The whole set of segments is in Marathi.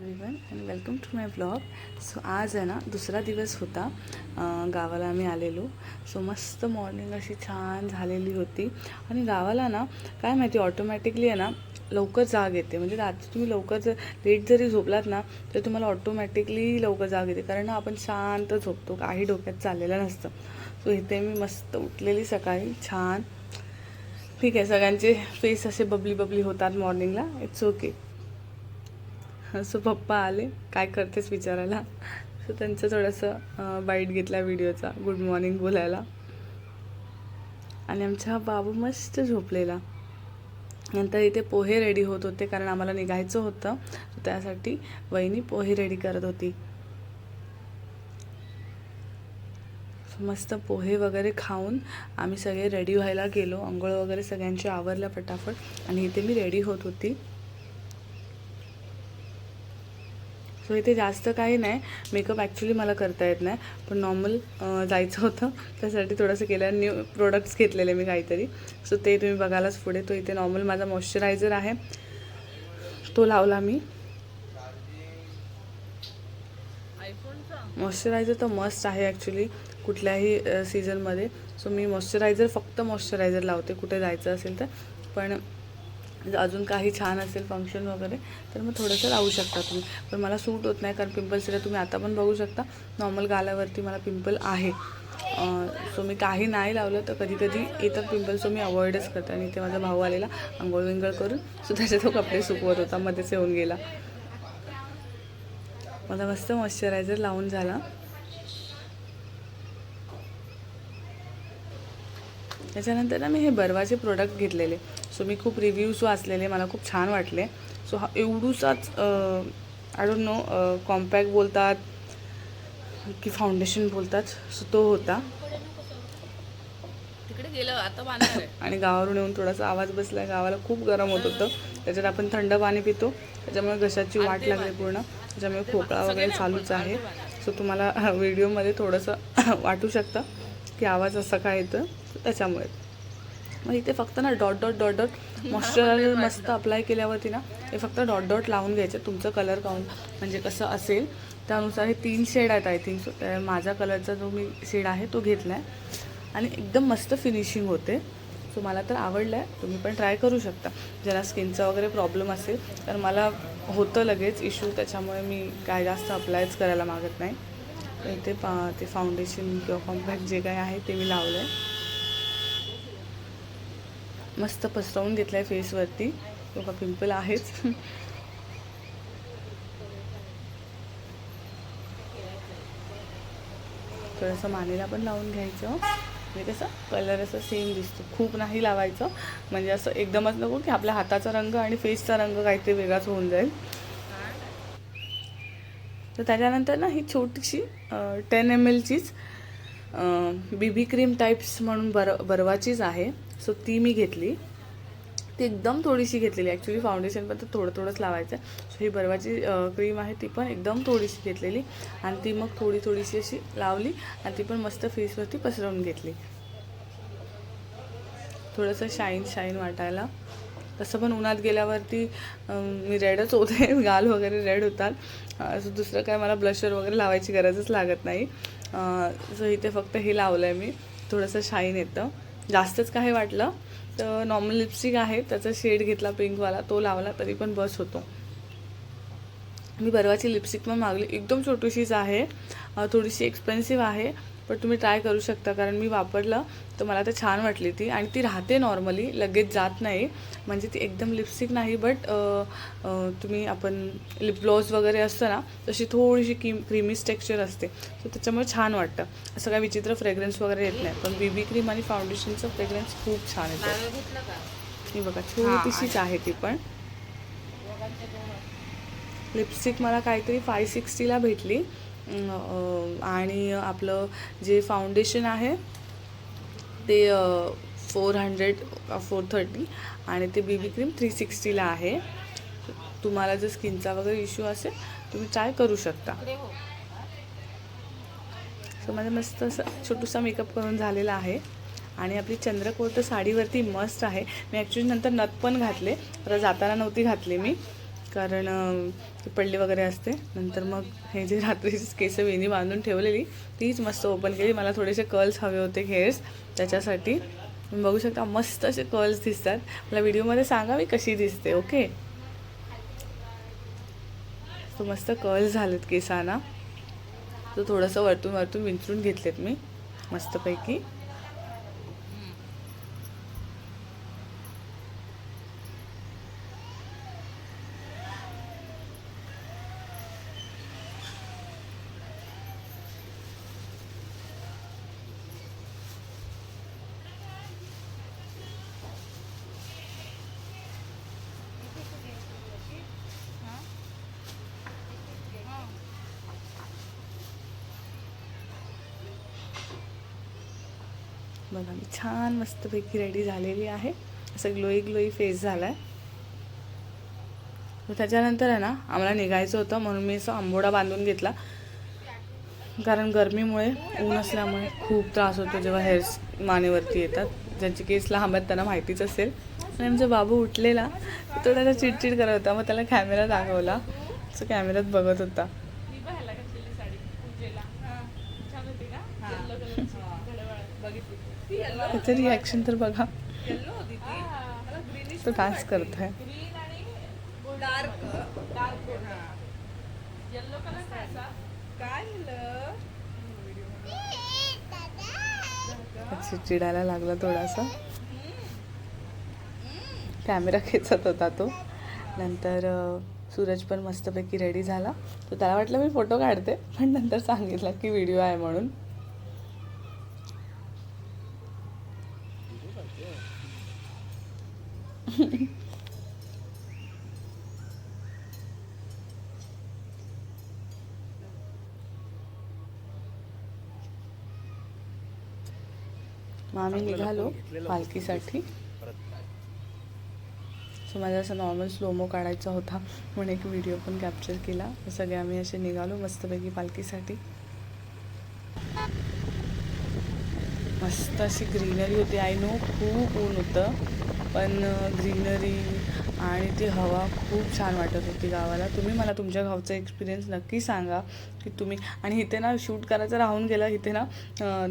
Everyone and welcome to my blog so आज आहे ना दुसरा दिवस होता. गावाला आम्ही आलेलो. सो मस्त मॉर्निंग अशी छान झालेली होती. आणि गावाला ना काय माहिती ऑटोमॅटिकली आहे ना लवकर जाग येते. म्हणजे रात्री तुम्ही लवकर जर लेट जरी झोपलात ना तर तुम्हाला ऑटोमॅटिकली लवकर जाग येते. कारण ना आपण शांत झोपतो. काही डोक्यात चाललेलं नसतं. सो इथे मी मस्त उठलेली सकाळी. छान. ठीक आहे सगळ्यांचे फेस असे बबली बबली होतात मॉर्निंगला इट्स ओके सो पप्पा आले. काय करतेस विचारायला? सो त्यांचं थोडंसं बाईट घेतला व्हिडिओचा गुड मॉर्निंग बोलायला. आणि आमचा बाबू मस्त झोपलेला. नंतर इथे पोहे रेडी होत होते कारण आम्हाला निघायचं होतं. त्यासाठी वहिनी पोहे रेडी करत होती. मस्त पोहे वगैरे खाऊन आम्ही सगळे रेडी व्हायला गेलो. आंघोळ वगैरे सगळ्यांची आवरल्या फटाफट आणि इथे मी रेडी होत होती. सो इथे जास्त काही नाही. मेकअप ॲक्च्युली मला करता येत नाही. पण नॉर्मल जायचं होतं. त्यासाठी थोडंसं केलं न्यू प्रोडक्ट्स घेतलेले मी काहीतरी. सो ते तुम्ही बघायलाच पुढे. तो इथे नॉर्मल माझा मॉइश्चरायझर आहे. तो लावला मी. मॉइश्चरायझर तर मस्त आहे ॲक्च्युली कुठल्याही सीझनमध्ये सो मी मॉइश्चरायझर फक्त मॉइश्चरायझर लावते. कुठे जायचं असेल तर. पण म्हणजे अजून काही छान असेल फंक्शन वगैरे तर मग थोडंसं लावू शकता तुम्ही. पण मला सूट होत नाही कारण पिंपल्स पिंपल्सला तुम्ही आता पण बघू शकता. नॉर्मल गालावरती मला पिंपल आहे. सो मी काही नाही लावलं तर कधी कधी येतात पिंपल्स सो मी अवॉइडच करते. आणि इथे माझा भाऊ आलेला आंघोळ विंगळ करून सो त्याचे तो कपडे सुकवत होता मध्येच येऊन गेला. मला मस्त मॉइश्चरायझर लावून झाला. त्याच्यानंतर ना मी हे बर्वाचे प्रोडक्ट घेतलेले. सो मी खूप रिव्ह्यूज वाचलेले मला खूप छान वाटले. सो हा एवढूसाच आय डोंट नो कॉम्पॅक्ट बोलतात की फाउंडेशन बोलतात. सो तो होता. तिकडे गेलं आता आणि गावावरून येऊन थोडासा आवाज बसला गावाला खूप गरम होत होतं. त्याच्यात आपण थंड पाणी पितो. त्याच्यामुळे घशाची वाट लागली पूर्ण. त्याच्यामुळे खोकला वगैरे चालूच आहे. सो तुम्हाला व्हिडिओमध्ये थोडंसं वाटू शकतं की आवाज असा काय येतं त्याच्यामुळे. मग इथे फक्त ना dot dot dot dot moisturiser मस्त अप्लाय केल्यावरती ना हे फक्त डॉट डॉट लावून घ्यायचं. तुमचं कलर काउंट म्हणजे कसं असेल त्यानुसार हे तीन शेड आहेत आय थिंक सो माझा कलरचा जो मी शेड आहे तो घेतला आहे आणि एकदम मस्त फिनिशिंग होते. सो मला तर आवडलं आहे तुम्ही पण ट्राय करू शकता. ज्याला स्किनचा वगैरे प्रॉब्लेम असेल तर मला होतं लगेच इश्यू त्याच्यामुळे मी काय जास्त अप्लायच करायला मागत नाही. इथे पा ते फाउंडेशन किंवा कॉम्पॅक्ट जे काय आहे ते मी लावलं आहे मस्त पसरवून घेतलं आहे फेसवरती बघा पिंपल आहेच. थोडंसं मानेला पण लावून घ्यायचं. म्हणजे कसं कलर असं सेम दिसतो. खूप नाही लावायचं. म्हणजे असं एकदमच नको की आपल्या हाताचा रंग आणि फेसचा रंग काहीतरी वेगळाच होऊन जाईल. तर त्याच्यानंतर ना ही छोटीशी टेन एम एलचीच बी बी क्रीम टाईप्स म्हणून बर बर्वाचीच आहे. सो ती मी घेतली. ती एकदम थोडीशी घेतलेली. ॲक्च्युली फाउंडेशन पण तर थोडं थोडंच लावायचं. सो ही बर्वाची क्रीम आहे ती पण एकदम थोडीशी घेतलेली. आणि ती मग थोडी थोडीशी अशी लावली आणि ती पण मस्त फेसवरती पसरवून घेतली. थोडंसं शाईन शाईन वाटायला. तसं पण उन्हात गेल्यावरती मी रेडच होते गाल वगैरे रेड होतात. असं दुसरं काय मला ब्लशर वगैरे लावायची गरजच लागत नाही. सो इथे फक्त हे लावलं आहे मी थोडंसं शाईन येतं. जास्तच काही वाटलं तर नॉर्मल लिपस्टिक आहे त्याचा शेड घेतला पिंकवाला तो लावला तरी पण बस होतो. मी बर्वाची लिपस्टिक पण मागली. एकदम छोटीशीच आहे थोडीशी एक्सपेन्सिव्ह आहे पण तुम्ही ट्राय करू शकता. कारण मी वापरलं तर मला तर छान वाटली ती. आणि ती राहते नॉर्मली लगेच जात नाही. म्हणजे ती एकदम लिपस्टिक नाही बट तुम्ही आपण लिप ग्लॉस वगैरे असतं ना तशी थोडीशी किम क्रीमीस टेक्स्चर असते. सो त्याच्यामुळे छान वाटतं. असं काय विचित्र फ्रेग्रन्स वगैरे येत नाही. पण बेबी क्रीम आणि फाउंडेशनचं फ्रेग्रन्स खूप छान येतं. ही बघा छोटीशीच आहे ती पण. लिपस्टिक मला काहीतरी फाय सिक्स्टीला भेटली. आणि आपलं जे फाउंडेशन आहे ते फोर हंड्रेड फोर थर्टी आणि ते बी बी क्रीम थ्री सिक्स्टीला आहे. तुम्हाला जर स्किनचा वगैरे इश्यू असेल तुम्ही ट्राय करू शकता. इकडे हो. सो माझं मस्त असं छोटूसा मेकअप करून झालेला आहे. आणि आपली चंद्रकोर तर साडीवरती मस्त आहे. मी ॲक्च्युली नंतर नथ पण घातले. तर जाताना नव्हती घातली मी. कारण ती पडली वगैरे असते. नंतर मग हे जे रात्रीची केस वेणी बांधून ठेवलेली तीच मस्त ओपन केली. मला थोडेसे कर्ल्स हवे होते हेअर्स त्याच्यासाठी तुम्ही बघू शकता मस्त असे कर्ल्स दिसतात. मला व्हिडिओमध्ये सांगा मी कशी दिसते ओके तो मस्त कर्ल्स झालेत केसांना. तो थोडंसं वरतून वरतून विंचरून घेतलेत मी मस्तपैकी. बघा मी छान मस्तपैकी रेडी झालेली आहे. असं ग्लोई ग्लोई फेस झाला आहे त्याच्यानंतर आहे ना आम्हाला निघायचं होतं म्हणून मी असं आंबोडा बांधून घेतला. कारण गरमीमुळे ऊन असल्यामुळे खूप त्रास होतो जेव्हा हेअर्स मानेवरती येतात. ज्यांचे केस लांब आहेत त्यांना माहितीच असेल. आणि आमचा बाबू उठलेला थोडासा चिडचिड करत होता मग त्याला कॅमेरा दाखवला. असं कॅमेऱ्यात बघत होता. त्याचं रिॲक्शन तर बघा. तो. डान्स करतोय. अच्छा चिडायला लागला थोडासा. कॅमेरा खेचत होता तो. नंतर सूरज पण मस्तपैकी रेडी झाला. तर त्याला वाटलं मी फोटो काढते पण नंतर सांगितलं की व्हिडिओ आहे म्हणून. मग आम्ही निघालो पालखीसाठी. सो माझा असं नॉर्मल स्लोमो काढायचा होता. म्हणून एक व्हिडिओ पण कॅप्चर केला. सगळे आम्ही असे निघालो मस्तपैकी पालखीसाठी. मस्त अशी ग्रीनरी होती. आय नो खूप ऊन होतं. पण ग्रीनरी आणि ती हवा खूप छान वाटत होती गावाला. तुम्ही मला तुमच्या गावचा एक्सपिरियन्स नक्की सांगा की तुम्ही आणि इथे ना शूट करायचं राहून गेलं इथे ना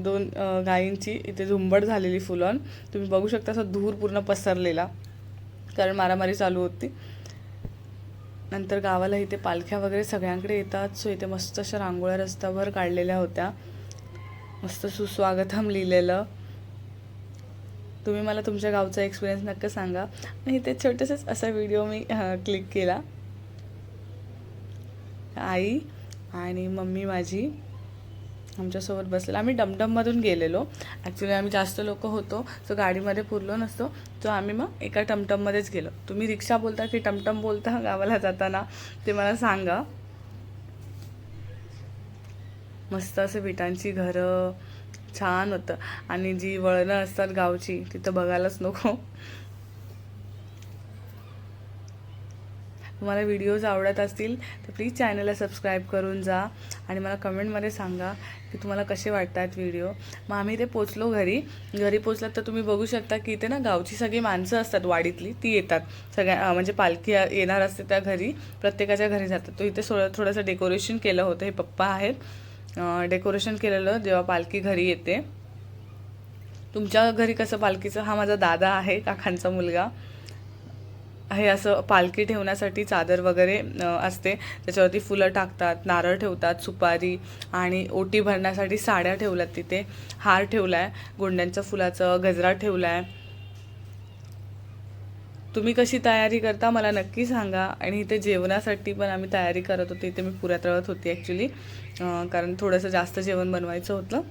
दोन गायींची इथे झुंबड झालेली फुलॉन तुम्ही बघू शकता असं धूर पूर्ण पसरलेला कारण मारामारी चालू होती. नंतर गावाला इथे पालख्या वगैरे सगळ्यांकडे येतात. सो इथे मस्त अशा रांगोळ्या रस्त्यावर काढलेल्या होत्या. मस्त सुस्वागतम लिहिलेलं. तुम्ही मला तुमच्या गावचा एक्सपिरियन्स नक्की सांगा. आणि ते छोटंसंच असा व्हिडिओ मी क्लिक केला. आई आणि मम्मी माझी आमच्यासोबत बसलेलं. आम्ही डमडममधून गेलेलो. ॲक्च्युली आम्ही जास्त लोक होतो सो गाडीमध्ये पुरलो नसतो. सो आम्ही मग एका टमटममध्येच गेलो. तुम्ही रिक्षा बोलता की टमटम बोलता गावाला जाताना ते मला सांगा. मस्त असं विटांची घरं छान होतं. आणि जी वळणं असतात गावची तिथं बघायलाच नको. तुम्हाला व्हिडिओज आवडत असतील तर प्लीज चॅनलला सबस्क्राईब करून जा. आणि मला कमेंटमध्ये सांगा की तुम्हाला कसे वाटतात व्हिडिओ मग आम्ही ते पोचलो घरी. घरी पोचलात तर तुम्ही बघू शकता की इथे ना गावची सगळी माणसं असतात वाडीतली. ती येतात. सगळ्या म्हणजे पालखी येणार असते त्या घरी. प्रत्येकाच्या घरी जातात. तो इथे थोडं थोडंसं डेकोरेशन केलं होतं. हे पप्पा आहेत. डेकोरेशन केलेलं जेव्हा पालखी घरी येते. तुमच्या घरी कसं पालखीचं? हा माझा दादा आहे काकांचा मुलगा. हे असं पालखी ठेवण्यासाठी चादर वगैरे असते. त्याच्यावरती फुलं टाकतात नारळ ठेवतात सुपारी आणि ओटी भरण्यासाठी साड्या ठेवल्यात तिथे. हार ठेवला आहे गोंड्यांच्या फुलाचं गजरा ठेवला आहे तुम्ही कशी तयारी करता मला नक्की सांगा. आणि इथे जेवणासाठी पण आम्ही तयारी करत होते. इथे मी पुऱ्या तळत होती ॲक्च्युली कारण थोडंसं जास्त जेवण बनवायचं होतं.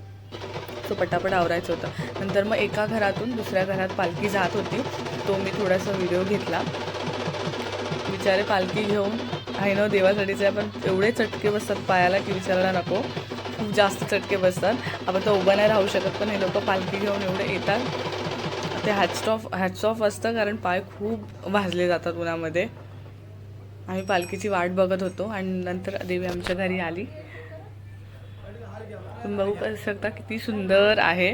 तो पटापट आवरायचं होतं. नंतर मग एका घरातून दुसऱ्या घरात पालखी जात होती. तो मी थोडासा व्हिडिओ घेतला. बिचारे पालखी घेऊन आहे ना देवासाठीचे आपण एवढे चटके बसतात पायाला की विचारायला नको. खूप जास्त चटके बसतात. आपण तर उभं नाही राहू शकत पण हे लोक पालखी घेऊन एवढे येतात. ते हॅटस्टॉफ ऑफ हॅट्स ऑफ असतं कारण पाय खूप भाजले जातात उन्हामध्ये. आम्ही पालखीची वाट बघत होतो आणि नंतर देवी आमच्या घरी आली. तुम्ही बघू पण शकता किती सुंदर आहे.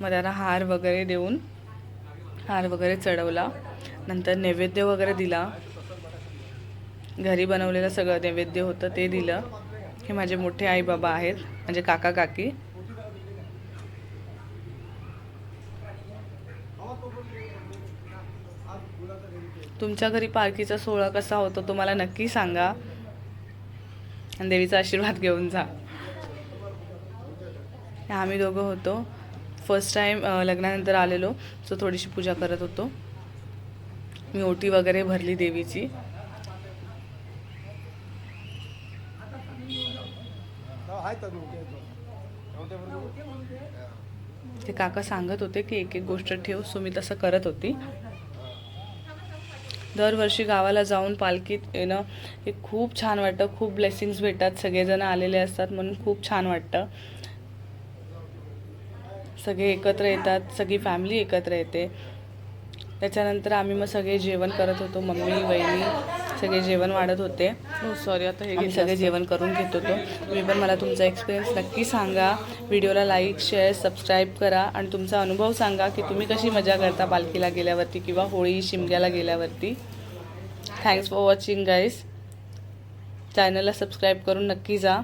मग त्याला हार वगैरे देऊन हार वगैरे चढवला. नंतर नैवेद्य वगैरे दिला. घरी बनवलेलं सगळं नैवेद्य होतं ते दिलं. हे माझे मोठे आई बाबा आहेत म्हणजे काका काकी. तुमच्या घरी पालखीचा सोहळा कसा होतो तो मला नक्की सांगा. आणि देवीचा आशीर्वाद घेऊन जा. आम्ही दोघं होतो. फर्स्ट टाईम लग्नानंतर आलेलो. सो थोडीशी पूजा करत होतो. मी ओटी वगैरे भरली देवीची. ते काका सांगत होते की एक एक गोष्ट ठेव. सो मी तसं करत होती. दरवर्षी गावाला जाऊन पालखीत येणं हे खूप छान वाटतं. खूप ब्लेसिंग्स भेटतात. सगळेजण आलेले असतात म्हणून खूप छान वाटतं. सगळे एकत्र येतात. सगळी फॅमिली एकत्र येते. त्याच्यानंतर आम्ही मग सगळे जेवण करत होतो. मम्मी वहिनी सगळे जेवण वाढत होते. सॉरी आता हे सगळे जेवण करून घेत होतो. तुम्ही पण मला तुमचा एक्सपिरियन्स नक्की सांगा. व्हिडिओला लाईक शेअर सबस्क्राईब करा आणि तुमचा अनुभव सांगा की तुम्ही कशी मजा करता पालखीला गेल्यावरती किंवा होळी शिमग्याला गेल्यावरती. थँक्स फॉर वॉचिंग गाईज चॅनलला सबस्क्राईब करून नक्की जा.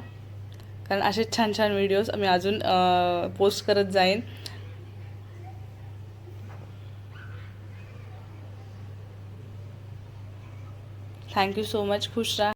कारण असेच छान छान व्हिडिओज मी अजून पोस्ट करत जाईन. थँक्यू सो मच खुश राहा.